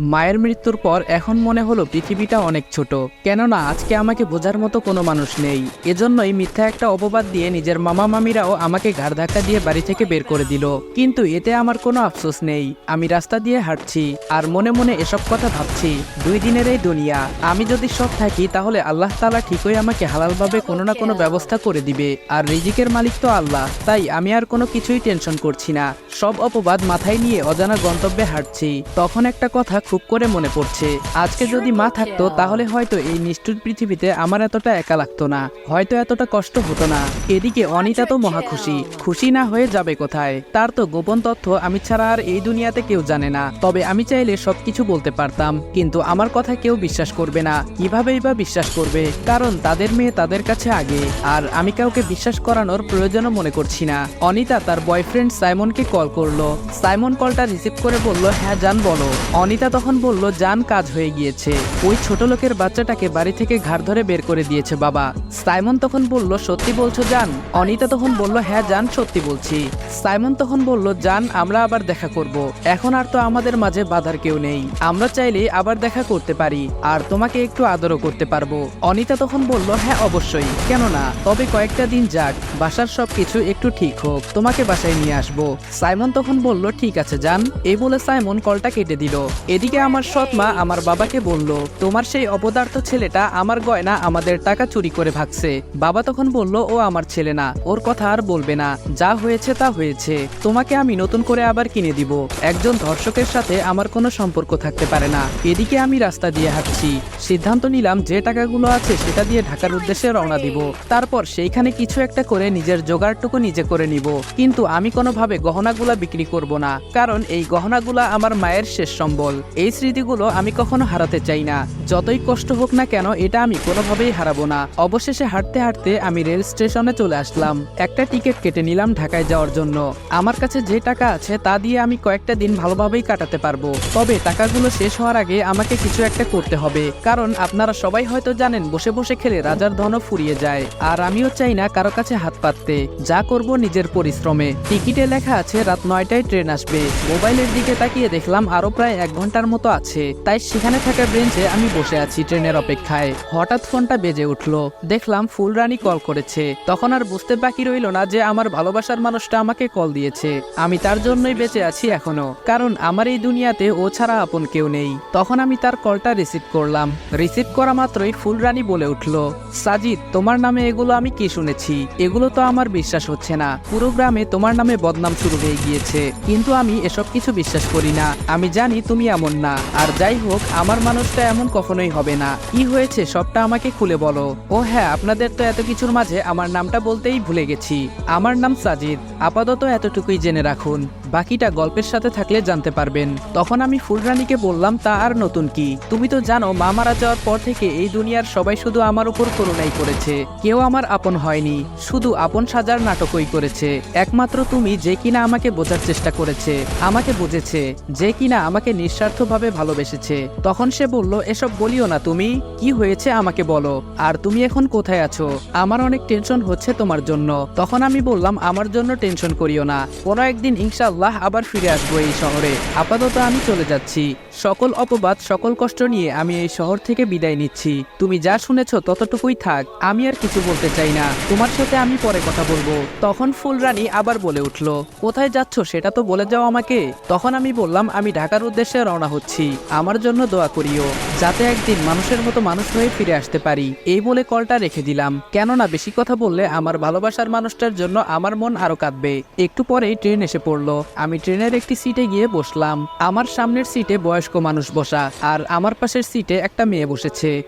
মায়ের মৃত্যুর পর এখন মনে হলো পৃথিবীটা অনেক ছোট। কেননা আজকে আমাকে বোঝার মতো কোনো মানুষ নেই। এজন্যই মিথ্যা একটা অপবাদ দিয়ে নিজের মামা মামিরাও আমাকে ঘাড় ধাক্কা দিয়ে বাড়ি থেকে বের করে দিল। কিন্তু এতে আমার কোনো আফসোস নেই। আমি রাস্তা দিয়ে হাঁটছি আর মনে মনে এসব কথা ভাবছি। দুই দিনের এই দুনিয়া। আমি যদি সব থাকি তাহলে আল্লাহ তালা ঠিকই আমাকে হালালভাবে কোনো না কোনো ব্যবস্থা করে দিবে। আর রিজিকের মালিক তো আল্লাহ। তাই আমি আর কোনো কিছুই টেনশন করছি না। সব অপবাদ মাথায় নিয়ে অজানা গন্তব্যে হাঁটছি। তখন একটা কথা খুব করে মনে পড়ছে। আজকে যদি মা থাকতো, তাহলে হয়তো এই নিষ্ঠুর পৃথিবীতে আমার এতটা একা লাগতো না। হয়তো এতটা কষ্ট হতো না। এদিকে অনিতা তো মহা খুশি। খুশি না হয়ে যাবে কোথায়? তার তো গোপন তথ্য আমি ছাড়া আর এই দুনিয়াতে কেউ জানে না। তবে আমি চাইলে সবকিছু বলতে পারতাম। কিন্তু আমার কথা কেউ বিশ্বাস করবে না। কিভাবেই বা বিশ্বাস করবে? কারণ তাদের মেয়ে তাদের কাছে আগে। আর আমি কাউকে বিশ্বাস করানোর প্রয়োজনও মনে করছি না। অনিতা তার বয়ফ্রেন্ড সাইমনকে কল করল। সাইমন কলটা রিসিভ করে বলল হ্যাঁ জান, বলো। অনিতা তখন বলল, জান, কাজ হয়ে গিয়েছে। ওই ছোট লোকের বাচ্চাটাকে বাড়ি থেকে ঘাড় ধরে বের করে দিয়েছে বাবা। সাইমন তখন বলল, সত্যি বলছো, জান? অনিতা তখন বলল হ্যাঁ জান, সত্যি বলছি। সাইমন তখন বলল, জান, আমরা আবার দেখা করব। এখন আর তো আমাদের মাঝে বাধার কেউ নেই। আমরা চাইলে আবার দেখা করতে পারি, আর তোমাকে একটু আদরও করতে পারব। অনিতা তখন বলল হ্যাঁ অবশ্যই। কেন না তবে কয়েকটা দিন যাক, বাসার সবকিছু একটু ঠিক হোক। তোমাকে বাসায় নিয়ে আসব। সাইমন তখন বলল, ঠিক আছে, যান। এই বলে সাইমন কলটা কেটে দিল। এদিকে আমার সৎ মা আমার বাবাকে বলল, তোমার সেই অপদার্থ ছেলেটা আমার গয়না আমাদের টাকা চুরি করে ভাগছে। বাবা তখন বলল, ও আমার ছেলে না, ওর কথা আর বলবে না। যা হয়েছে তা হয়েছে। তোমাকে আমি নতুন করে আবার কিনে দিব। একজন ধর্ষকের সাথে আমার কোনো সম্পর্ক থাকতে পারে না। এদিকে আমি রাস্তা দিয়ে হাঁটছি। সিদ্ধান্ত নিলাম যে টাকাগুলো আছে সেটা দিয়ে ঢাকার উদ্দেশ্যে রওনা দিব। তারপর সেইখানে কিছু একটা করে নিজের জোগাড়টুকু নিজে করে নিব। কিন্তু আমি কোনোভাবে গহনাগুলা বিক্রি করব না, কারণ এই গহনাগুলা আমার মায়ের শেষ সম্বল। এই স্মৃতিগুলো আমি কখনো হারাতে চাই না। যতই কষ্ট হোক না কেন, এটা আমি কোনোভাবেই হারাবো না। অবশেষে হাঁটতে হাঁটতে আমি রেল স্টেশনে চলে আসলাম। একটা টিকিট কেটে নিলাম ঢাকায় যাওয়ার জন্য। আমার কাছে যে টাকা আছে, তা দিয়ে আমি কয়েকটা দিন ভালোভাবেই কাটাতে পারব। তবে টাকাগুলো শেষ হওয়ার আগে আমাকে কিছু একটা করতে হবে, কারণ আপনারা সবাই হয়তো জানেন, বসে বসে খেলে রাজার ধনও ফুরিয়ে যায়। আর আমিও চাই না কারও কাছে হাত পাততে। যা করব নিজের পরিশ্রমে। টিকিটে লেখা আছে রাত নয়টায় ট্রেন আসবে। মোবাইলের দিকে তাকিয়ে দেখলাম আরও প্রায় এক ঘণ্টার মতো আছে। তাই সেখানে থাকা বেঞ্চে আমি বসে আছি ট্রেনের অপেক্ষায়। হঠাৎ ফোনটা বেজে উঠল। দেখলাম ফুলরানী কল করেছে। তখন আর বুঝতে বাকি রইল না যে আমার ভালোবাসার মানুষটা আমাকে কল দিয়েছে। আমি তার জন্যই বেঁচে আছি এখনও। কারণ আমার এই দুনিয়াতে ও ছাড়া আপন কেউ নেই। তখন আমি তার কলটা রিসিভ করলাম। রিসিভ করা মাত্রই ফুলরানী বলে উঠল, সাজিদ, তোমার নামে এগুলো আমি কি শুনেছি? এগুলো তো আমার বিশ্বাস হচ্ছে না। পুরো গ্রামে তোমার নামে বদনাম শুরু হয়ে গিয়েছে, কিন্তু আমি এসব কিছু বিশ্বাস করি না। আমি জানি তুমি এমন না। আর যাই হোক, আমার মানুষটা এমন কখনোই হবে না। কি হয়েছে সবটা আমাকে খুলে বলো। ও হ্যাঁ আপনাদের তো এত কিছুর মাঝে আমার নামটা বলতেই ভুলে গেছি। আমার নাম সাজিদ। আপাতত এতটুকুই জেনে রাখুন। বাকিটা গল্পের সাথে থাকলে জানতে পারবেন। তখন আমি ফুলরানীকে বললাম, তা আর নতুন কি? তুমি তো জানো, মা মারা যাওয়ার পর থেকে এই দুনিয়ার সবাই শুধু আমার উপর করুণাই করেছে। কেউ আমার আপন হয়নি, শুধু আপন সাজার নাটকই করেছে। একমাত্র তুমি যে কিনা আমাকে বোঝার চেষ্টা করেছে, আমাকে বুঝেছে, যে কিনা আমাকে নিঃস্বার্থভাবে ভালোবেসেছে। তখন সে বলল, এসব বলিও না তুমি, কি হয়েছে আমাকে বলো। আর তুমি এখন কোথায় আছো? আমার অনেক টেনশন হচ্ছে তোমার জন্য। তখন আমি বললাম, আমার জন্য টেনশন করিও না। কোনো একদিন ইনশাআল্লাহ আবার ফিরে আসব এই শহরে। আপাতত আমি চলে যাচ্ছি। সকল অপবাদ, সকল কষ্ট নিয়ে আমি এই শহর থেকে বিদায় নিচ্ছি। তুমি যা শুনেছ ততটুকুই থাক, আমি আর কিছু বলতে চাই না। তোমার সাথে আমি পরে কথা বলব। তখন ফুলরানী আবার বলে উঠল, কোথায় যাচ্ছ সেটা তো বলে যাও আমাকে। তখন আমি বললাম, আমি ঢাকার উদ্দেশ্যে রওনা হচ্ছি। আমার জন্য দোয়া করিও, যাতে একদিন মানুষের মতো মানুষ হয়ে ফিরে আসতে পারি। এই বলে কলটা রেখে দিলাম। কেননা বেশি কথা বললে আমার ভালোবাসার মানুষটার জন্য আমার মন আরও কাঁদবে। একটু পরেই ট্রেন এসে পড়ল। আমি ট্রেনের একটি সিটে গিয়ে বসলাম। আমার সামনের সিটে বয়স্ক মানুষ বসা, আর আমার পাশের সিটে একটা মেয়ে বসেছে।